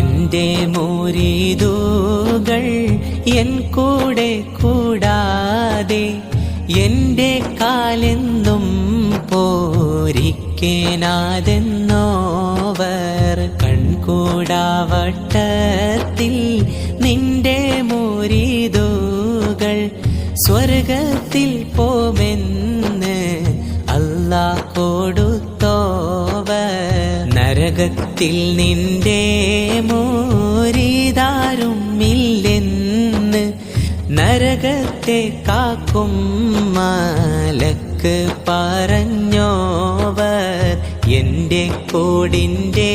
എന്റെ മുരീതുകൾ എൻ കൂടെ കൂടാതെ എന്റെ കാലെന്നും പോരിക്കേനാതെന്നോവർ കൺകൂടാവട്ടത്തിൽ നിന്റെ മുരീതുകൾ സ്വർഗത്തിൽ പോമെന്ന് നരകത്തിൽ നിന്റെ മോരിതാരുമില്ലെന്ന് നരകത്തെ കാക്കും മാലക്ക് പറഞ്ഞോവർ. എന്റെ കോടിന്റെ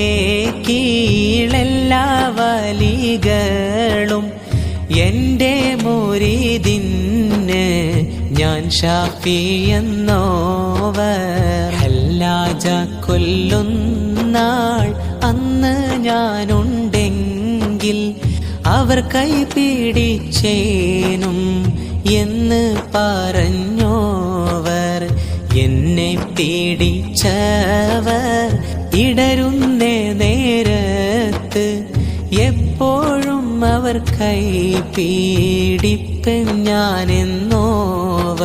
കീഴെല്ലാ വലികളും എന്റെ മോരിതിന്ന് ഞാൻ ഷാഫിയെന്നോവർ. ഹല്ലാജ കൊല്ലുന്നാൾ അന്ന് ഞാനുണ്ടെങ്കിൽ അവർ കൈ പിടിച്ചേനും എന്ന് പറഞ്ഞോവർ. എന്നെ പീഡിച്ചവർ ഇടരുന്ന നേരത്ത് എപ്പോഴും അവർ കൈ പീഡിപ്പൻ ഞാനെന്നോവർ.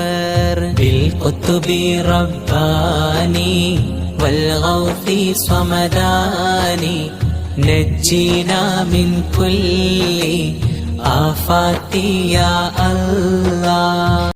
ബിൽ കൊത്തുബി റബ്ബാനി والغوث صمداني نجينا من كل آفات يا الله